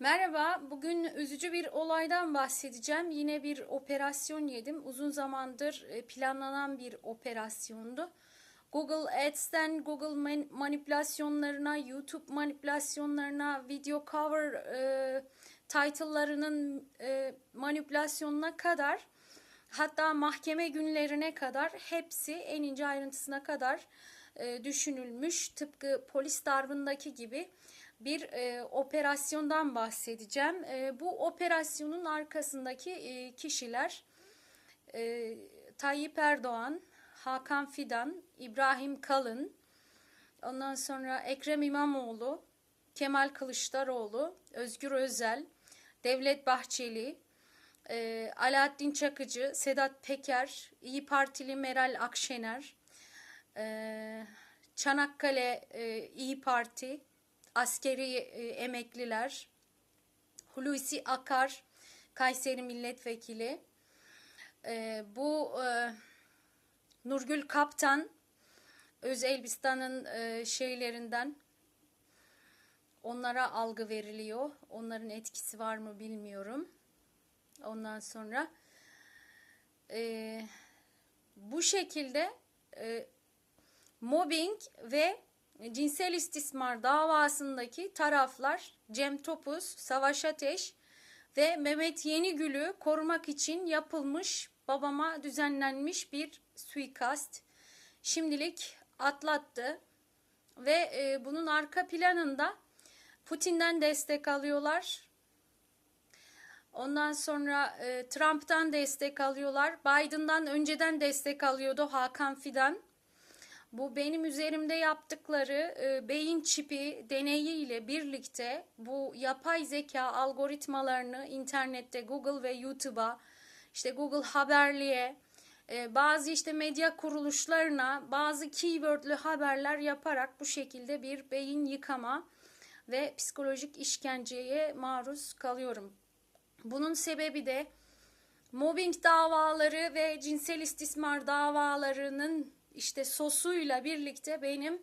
Merhaba, bugün üzücü bir olaydan bahsedeceğim. Yine bir operasyon yedim. Uzun zamandır e, planlanan bir operasyondu. Google Ads'ten Google man- manipülasyonlarına, YouTube manipülasyonlarına, video cover e, title'larının e, manipülasyonuna kadar hatta mahkeme günlerine kadar hepsi en ince ayrıntısına kadar e, düşünülmüş. Tıpkı polis darbındaki gibi bir e, operasyondan bahsedeceğim. E, bu operasyonun arkasındaki e, kişiler e, Tayyip Erdoğan, Hakan Fidan, İbrahim Kalın, ondan sonra Ekrem İmamoğlu, Kemal Kılıçdaroğlu, Özgür Özel, Devlet Bahçeli, e, Alaaddin Çakıcı, Sedat Peker, İyi Partili Meral Akşener, e, Çanakkale e, İyi Parti, askeri e, emekliler, Hulusi Akar, Kayseri Milletvekili, e, bu e, Nurgül Kaptan, Öz Elbistan'ın e, şeylerinden onlara algı veriliyor. Onların etkisi var mı bilmiyorum. Ondan sonra e, bu şekilde e, mobbing ve cinsel istismar davasındaki taraflar Cem Topuz, Savaş Ateş ve Mehmet Yenigül'ü korumak için yapılmış babama düzenlenmiş bir suikast şimdilik atlattı ve e, bunun arka planında Putin'den destek alıyorlar. Ondan sonra e, Trump'tan destek alıyorlar. Biden'dan önceden destek alıyordu Hakan Fidan. Bu benim üzerimde yaptıkları e, beyin çipi deneyi ile birlikte bu yapay zeka algoritmalarını internette Google ve YouTube'a işte Google Haberli'ye e, bazı işte medya kuruluşlarına bazı keywordlü haberler yaparak bu şekilde bir beyin yıkama ve psikolojik işkenceye maruz kalıyorum. Bunun sebebi de mobbing davaları ve cinsel istismar davalarının işte sosuyla birlikte benim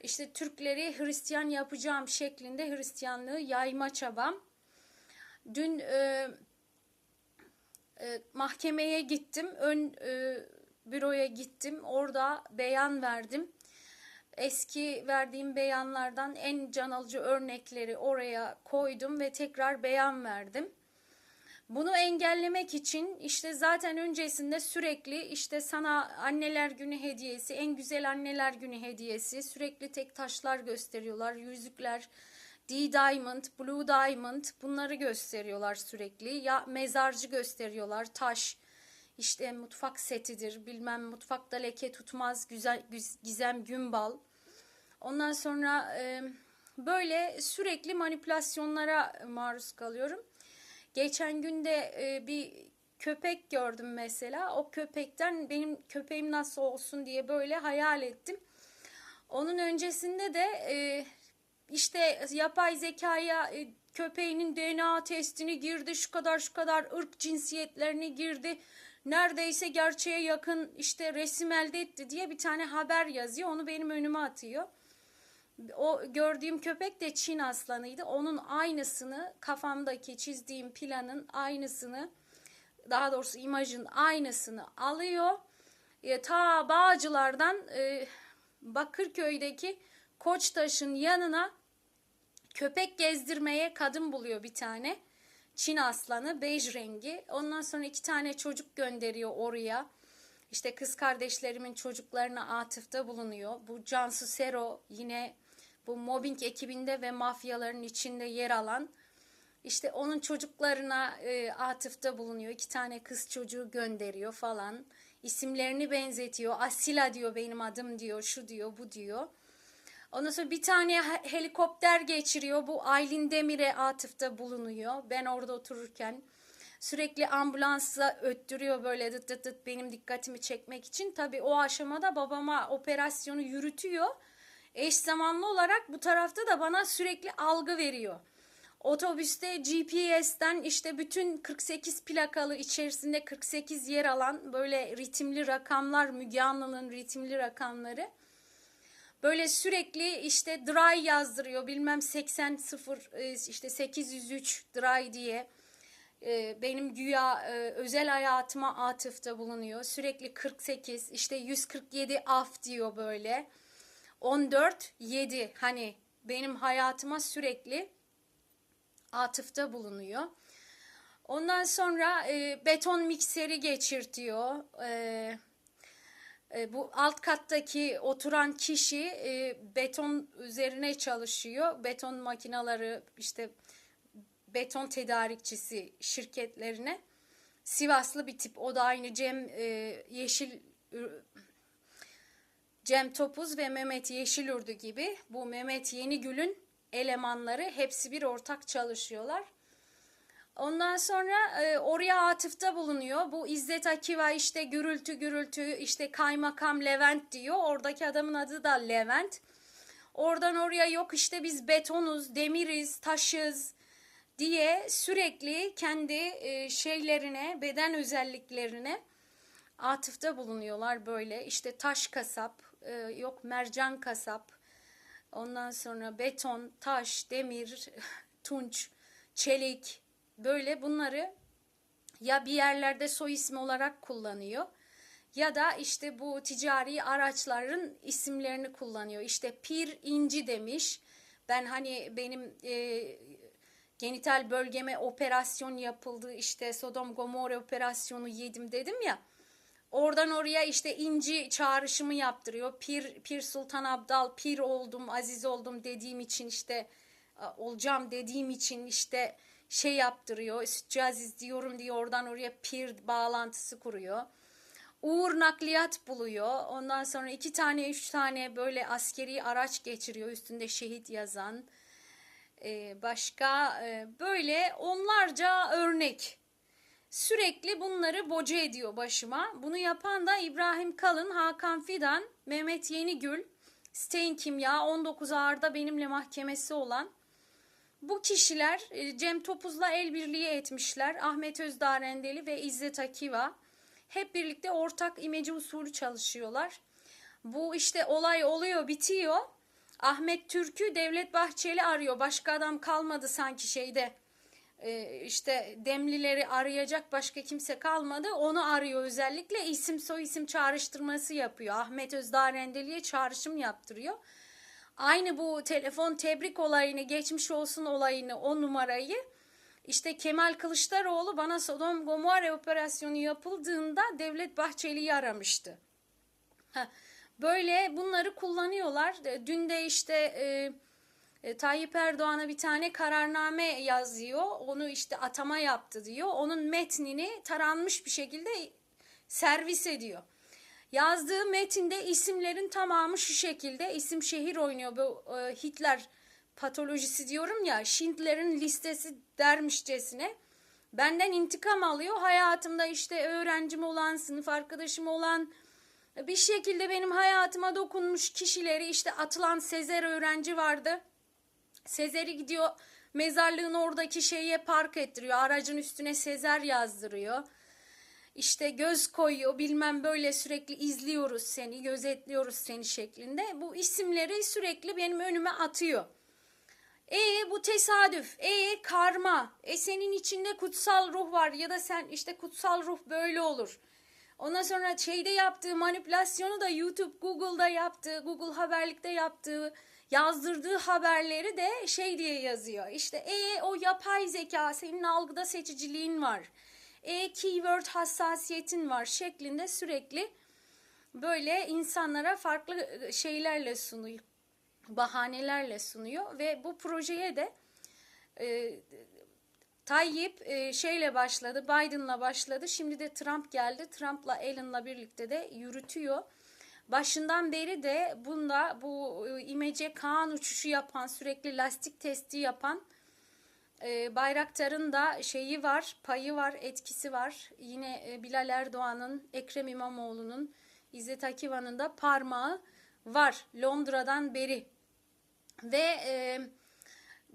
işte Türkleri Hristiyan yapacağım şeklinde Hristiyanlığı yayma çabam. Dün e, e, mahkemeye gittim, ön e, büroya gittim, orada beyan verdim. Eski verdiğim beyanlardan en can alıcı örnekleri oraya koydum ve tekrar beyan verdim. Bunu engellemek için işte zaten öncesinde sürekli işte sana anneler günü hediyesi, en güzel anneler günü hediyesi sürekli tek taşlar gösteriyorlar, yüzükler, D-Diamond, Blue Diamond bunları gösteriyorlar sürekli. Ya mezarcı gösteriyorlar, taş, işte mutfak setidir, bilmem mutfakta leke tutmaz, güzel, gizem gümbal. Ondan sonra böyle sürekli manipülasyonlara maruz kalıyorum. Geçen günde e, bir köpek gördüm mesela. O köpekten benim köpeğim nasıl olsun diye böyle hayal ettim. Onun öncesinde de e, işte yapay zekaya e, köpeğinin DNA testini girdi, şu kadar şu kadar ırk cinsiyetlerini girdi. Neredeyse gerçeğe yakın işte resim elde etti diye bir tane haber yazıyor. Onu benim önüme atıyor. O gördüğüm köpek de Çin aslanıydı. Onun aynısını kafamdaki çizdiğim planın aynısını daha doğrusu imajın aynısını alıyor. E, ta Bağcılar'dan e, Bakırköy'deki Koçtaş'ın yanına köpek gezdirmeye kadın buluyor bir tane. Çin aslanı bej rengi. Ondan sonra iki tane çocuk gönderiyor oraya. İşte kız kardeşlerimin çocuklarına atıfta bulunuyor. Bu Cansu Sero yine bu mobbing ekibinde ve mafyaların içinde yer alan işte onun çocuklarına e, atıfta bulunuyor. İki tane kız çocuğu gönderiyor falan. İsimlerini benzetiyor. Asila diyor benim adım diyor. Şu diyor bu diyor. Ondan sonra bir tane helikopter geçiriyor. Bu Aylin Demir'e atıfta bulunuyor. Ben orada otururken sürekli ambulansa öttürüyor böyle dıt dıt dıt benim dikkatimi çekmek için. Tabii o aşamada babama operasyonu yürütüyor eş zamanlı olarak bu tarafta da bana sürekli algı veriyor. Otobüste GPS'ten işte bütün 48 plakalı içerisinde 48 yer alan böyle ritimli rakamlar Müge Anlı'nın ritimli rakamları. Böyle sürekli işte dry yazdırıyor bilmem 80 0 e, işte 803 dry diye. E, benim güya e, özel hayatıma atıfta bulunuyor. Sürekli 48 işte 147 af diyor böyle. 14 7 hani benim hayatıma sürekli atıfta bulunuyor. Ondan sonra e, beton mikseri geçirtiyor. E, e, bu alt kattaki oturan kişi e, beton üzerine çalışıyor. Beton makineleri işte beton tedarikçisi şirketlerine. Sivaslı bir tip. O da aynı Cem e, Yeşil Cem Topuz ve Mehmet Yeşilürdü gibi bu Mehmet Yenigül'ün elemanları hepsi bir ortak çalışıyorlar. Ondan sonra e, oraya atıfta bulunuyor. Bu İzzet Akiva işte gürültü gürültü işte kaymakam Levent diyor. Oradaki adamın adı da Levent. Oradan oraya yok işte biz betonuz, demiriz, taşız diye sürekli kendi e, şeylerine, beden özelliklerine atıfta bulunuyorlar böyle. İşte taş kasap, e, yok mercan kasap. Ondan sonra beton, taş, demir, tunç, çelik, böyle bunları ya bir yerlerde soy ismi olarak kullanıyor ya da işte bu ticari araçların isimlerini kullanıyor. İşte Pir İnci demiş. Ben hani benim e, genital bölgeme operasyon yapıldı işte Sodom Gomorra operasyonu yedim dedim ya. Oradan oraya işte inci çağrışımı yaptırıyor. Pir, Pir Sultan Abdal, pir oldum, aziz oldum dediğim için işte olacağım dediğim için işte şey yaptırıyor. Sütçü Aziz diyorum diye oradan oraya pir bağlantısı kuruyor. Uğur nakliyat buluyor. Ondan sonra iki tane üç tane böyle askeri araç geçiriyor üstünde şehit yazan. Ee, başka e, böyle onlarca örnek. Sürekli bunları boca ediyor başıma. Bunu yapan da İbrahim Kalın, Hakan Fidan, Mehmet Yenigül, Stein Kimya, 19 Ağır'da benimle mahkemesi olan bu kişiler e, Cem Topuz'la el birliği etmişler. Ahmet Özdarendeli ve İzzet Akiva hep birlikte ortak imece usulü çalışıyorlar. Bu işte olay oluyor, bitiyor. Ahmet Türk'ü Devlet Bahçeli arıyor. Başka adam kalmadı sanki şeyde. Ee, işte Demlileri arayacak başka kimse kalmadı. Onu arıyor özellikle. isim soy isim çağrıştırması yapıyor. Ahmet Özdarendeli'ye çağrışım yaptırıyor. Aynı bu telefon tebrik olayını, geçmiş olsun olayını, o numarayı işte Kemal Kılıçdaroğlu bana Sodom Gomorra operasyonu yapıldığında Devlet Bahçeli'yi aramıştı. Böyle bunları kullanıyorlar. Dün de işte e, e, Tayyip Erdoğan'a bir tane kararname yazıyor. Onu işte atama yaptı diyor. Onun metnini taranmış bir şekilde servis ediyor. Yazdığı metinde isimlerin tamamı şu şekilde isim şehir oynuyor. Bu e, Hitler patolojisi diyorum ya Schindler'in listesi dermişçesine. Benden intikam alıyor. Hayatımda işte öğrencim olan, sınıf arkadaşım olan bir şekilde benim hayatıma dokunmuş kişileri işte atılan Sezer öğrenci vardı. Sezer'i gidiyor mezarlığın oradaki şeye park ettiriyor. Aracın üstüne Sezer yazdırıyor işte göz koyuyor bilmem böyle sürekli izliyoruz seni gözetliyoruz seni şeklinde bu isimleri sürekli benim önüme atıyor. E bu tesadüf, e karma, e senin içinde kutsal ruh var ya da sen işte kutsal ruh böyle olur. Ondan sonra şeyde yaptığı manipülasyonu da YouTube, Google'da yaptığı, Google haberlikte yaptığı, yazdırdığı haberleri de şey diye yazıyor. İşte e o yapay zeka, senin algıda seçiciliğin var e-keyword hassasiyetin var şeklinde sürekli böyle insanlara farklı e, şeylerle sunuyor. Bahanelerle sunuyor ve bu projeye de e, Tayyip e, şeyle başladı, Biden'la başladı. Şimdi de Trump geldi. Trump'la Elon'la birlikte de yürütüyor. Başından beri de bunda bu e, imece Kaan uçuşu yapan, sürekli lastik testi yapan e, Bayraktar'ın da şeyi var, payı var, etkisi var. Yine e, Bilal Erdoğan'ın, Ekrem İmamoğlu'nun, İzzet Akiva'nın da parmağı var Londra'dan beri. Ve e,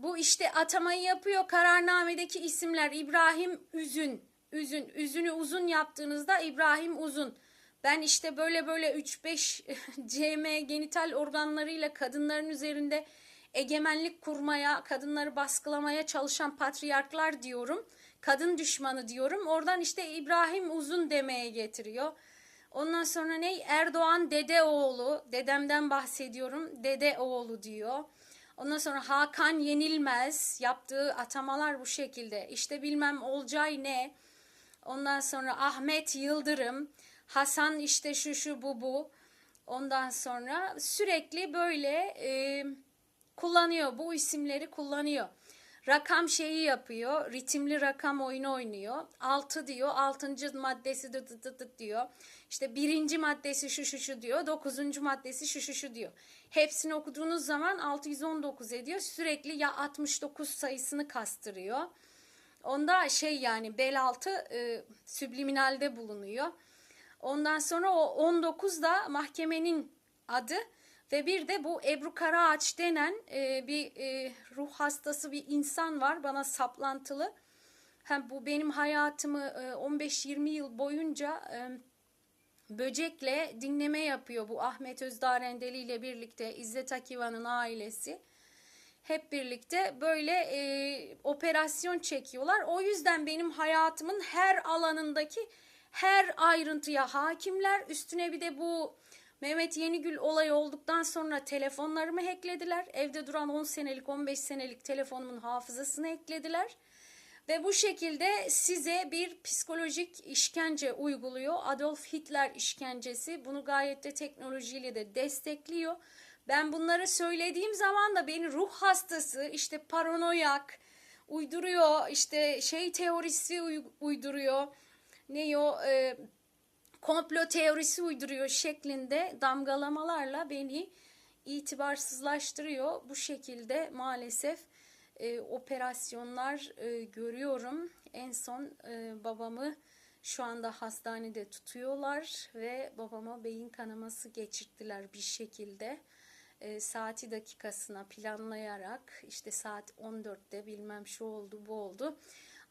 bu işte atamayı yapıyor. Kararnamedeki isimler İbrahim Üzün, Üzün, Üzünü uzun yaptığınızda İbrahim Uzun. Ben işte böyle böyle 3-5 CM genital organlarıyla kadınların üzerinde egemenlik kurmaya, kadınları baskılamaya çalışan patriarklar diyorum. Kadın düşmanı diyorum. Oradan işte İbrahim Uzun demeye getiriyor. Ondan sonra ne? Erdoğan dede oğlu. Dedemden bahsediyorum. Dede oğlu diyor. Ondan sonra Hakan Yenilmez yaptığı atamalar bu şekilde. İşte bilmem Olcay ne. Ondan sonra Ahmet Yıldırım, Hasan işte şu şu bu bu. Ondan sonra sürekli böyle e, kullanıyor. Bu isimleri kullanıyor. Rakam şeyi yapıyor. Ritimli rakam oyunu oynuyor. 6 diyor. 6. maddesi dı dı dı dı diyor. İşte birinci maddesi şu şu şu diyor. 9. maddesi şu şu şu diyor. Hepsini okuduğunuz zaman 619 ediyor. Sürekli ya 69 sayısını kastırıyor. Onda şey yani bel altı e, sübliminalde bulunuyor. Ondan sonra o 19 da mahkemenin adı ve bir de bu Ebru Karaağaç denen e, bir e, ruh hastası bir insan var bana saplantılı. Hem bu benim hayatımı e, 15-20 yıl boyunca e, böcekle dinleme yapıyor bu Ahmet Özdarendeli ile birlikte İzzet Akivan'ın ailesi. Hep birlikte böyle e, operasyon çekiyorlar. O yüzden benim hayatımın her alanındaki her ayrıntıya hakimler. Üstüne bir de bu Mehmet Yenigül olayı olduktan sonra telefonlarımı hacklediler. Evde duran 10 senelik 15 senelik telefonumun hafızasını eklediler. Ve bu şekilde size bir psikolojik işkence uyguluyor. Adolf Hitler işkencesi. Bunu gayet de teknolojiyle de destekliyor. Ben bunları söylediğim zaman da beni ruh hastası, işte paranoyak uyduruyor, işte şey teorisi uyduruyor. Ne o e, komplo teorisi uyduruyor şeklinde damgalamalarla beni itibarsızlaştırıyor. Bu şekilde maalesef e, operasyonlar e, görüyorum. En son e, babamı şu anda hastanede tutuyorlar ve babama beyin kanaması geçirttiler bir şekilde. E, saati dakikasına planlayarak işte saat 14'te bilmem şu oldu bu oldu.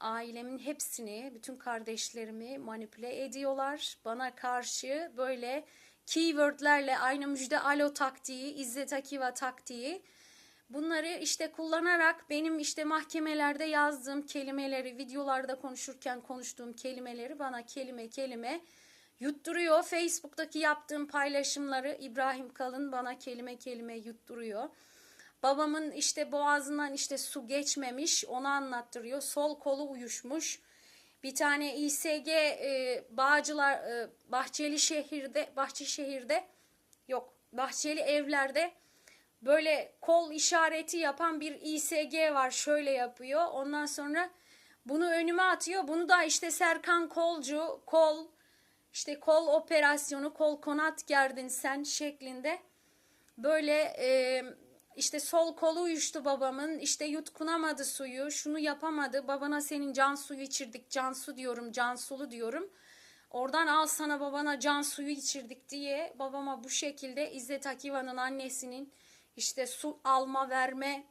Ailemin hepsini, bütün kardeşlerimi manipüle ediyorlar. Bana karşı böyle keywordlerle aynı müjde alo taktiği, İzzet Akiva taktiği Bunları işte kullanarak benim işte mahkemelerde yazdığım kelimeleri, videolarda konuşurken konuştuğum kelimeleri bana kelime kelime yutturuyor. Facebook'taki yaptığım paylaşımları İbrahim Kalın bana kelime kelime yutturuyor. Babamın işte boğazından işte su geçmemiş onu anlattırıyor. Sol kolu uyuşmuş. Bir tane İSG e, Bağcılar e, Bahçeli şehirde Bahçeşehir'de yok Bahçeli evlerde böyle kol işareti yapan bir İSG var. Şöyle yapıyor. Ondan sonra bunu önüme atıyor. Bunu da işte Serkan Kolcu, kol işte kol operasyonu, kol konat gerdin sen şeklinde böyle e, işte sol kolu uyuştu babamın işte yutkunamadı suyu şunu yapamadı. Babana senin can suyu içirdik can su diyorum can sulu diyorum. Oradan al sana babana can suyu içirdik diye babama bu şekilde İzzet Akiva'nın annesinin işte su alma verme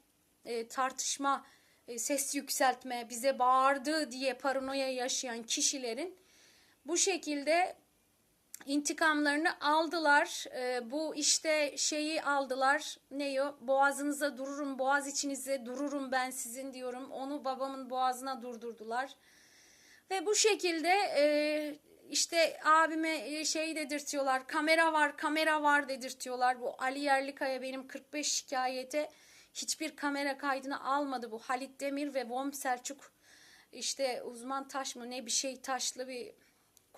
e, tartışma e, ses yükseltme bize bağırdı diye paranoya yaşayan kişilerin bu şekilde intikamlarını aldılar. E, bu işte şeyi aldılar. Ne o? Boğazınıza dururum, boğaz içinize dururum ben sizin diyorum. Onu babamın boğazına durdurdular. Ve bu şekilde e, işte abime şey dedirtiyorlar. Kamera var, kamera var dedirtiyorlar. Bu Ali Yerlikaya benim 45 şikayete hiçbir kamera kaydını almadı bu. Halit Demir ve Vom Selçuk işte uzman taş mı ne bir şey taşlı bir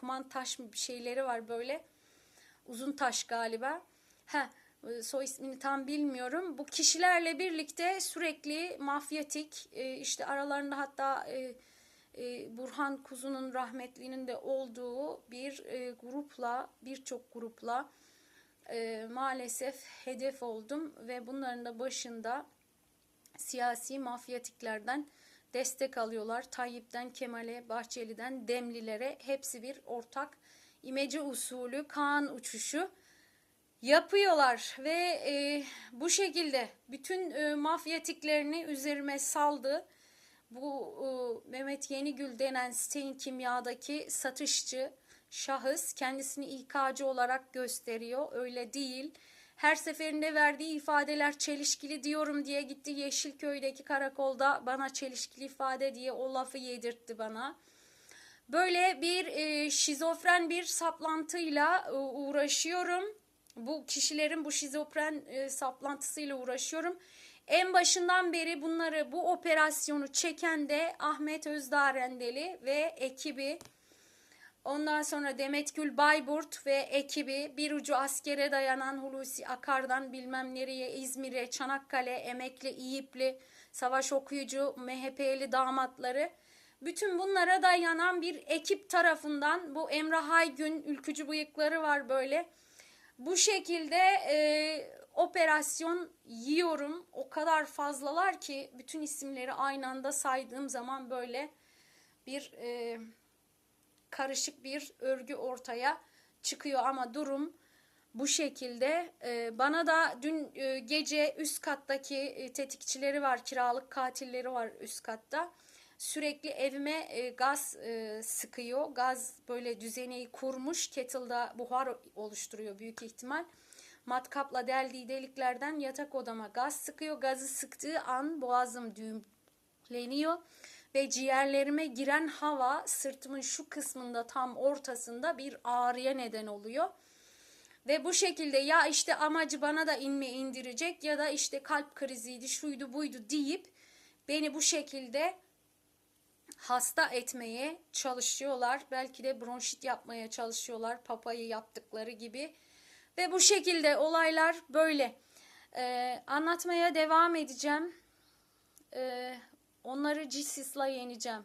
kuman taş bir şeyleri var böyle. Uzun taş galiba. Ha soy ismini tam bilmiyorum. Bu kişilerle birlikte sürekli mafyatik e, işte aralarında hatta e, e, Burhan Kuzu'nun rahmetlinin de olduğu bir grupla birçok grupla maalesef hedef oldum ve bunların da başında siyasi mafyatiklerden destek alıyorlar. Tayyip'ten Kemal'e, Bahçeli'den Demlilere hepsi bir ortak imece usulü Kaan uçuşu yapıyorlar ve e, bu şekilde bütün e, mafyatiklerini üzerime saldı. Bu e, Mehmet Yenigül denen Stein Kimya'daki satışçı şahıs kendisini İK'cı olarak gösteriyor. Öyle değil. Her seferinde verdiği ifadeler çelişkili diyorum diye gitti Yeşilköy'deki karakolda bana çelişkili ifade diye o lafı yedirtti bana. Böyle bir e, şizofren bir saplantıyla e, uğraşıyorum. Bu kişilerin bu şizofren e, saplantısıyla uğraşıyorum. En başından beri bunları bu operasyonu çeken de Ahmet Özdarendeli ve ekibi. Ondan sonra Demet Gül Bayburt ve ekibi bir ucu askere dayanan Hulusi Akar'dan bilmem nereye İzmir'e, Çanakkale, Emekli, İyipli, savaş okuyucu, MHP'li damatları. Bütün bunlara dayanan bir ekip tarafından bu Emrah Haygün ülkücü bıyıkları var böyle. Bu şekilde e, operasyon yiyorum. O kadar fazlalar ki bütün isimleri aynı anda saydığım zaman böyle bir e, karışık bir örgü ortaya çıkıyor ama durum bu şekilde. E, bana da dün e, gece üst kattaki e, tetikçileri var, kiralık katilleri var üst katta. Sürekli evime e, gaz sıkıyor. Gaz böyle düzeneyi kurmuş. Kettle'da buhar oluşturuyor büyük ihtimal. Matkapla deldiği deliklerden yatak odama gaz sıkıyor. Gazı sıktığı an boğazım düğümleniyor ve ciğerlerime giren hava sırtımın şu kısmında tam ortasında bir ağrıya neden oluyor. Ve bu şekilde ya işte amacı bana da inme indirecek ya da işte kalp kriziydi şuydu buydu deyip beni bu şekilde hasta etmeye çalışıyorlar. Belki de bronşit yapmaya çalışıyorlar papayı yaptıkları gibi. Ve bu şekilde olaylar böyle. Ee, anlatmaya devam edeceğim. Ee, onları cisisla yeneceğim.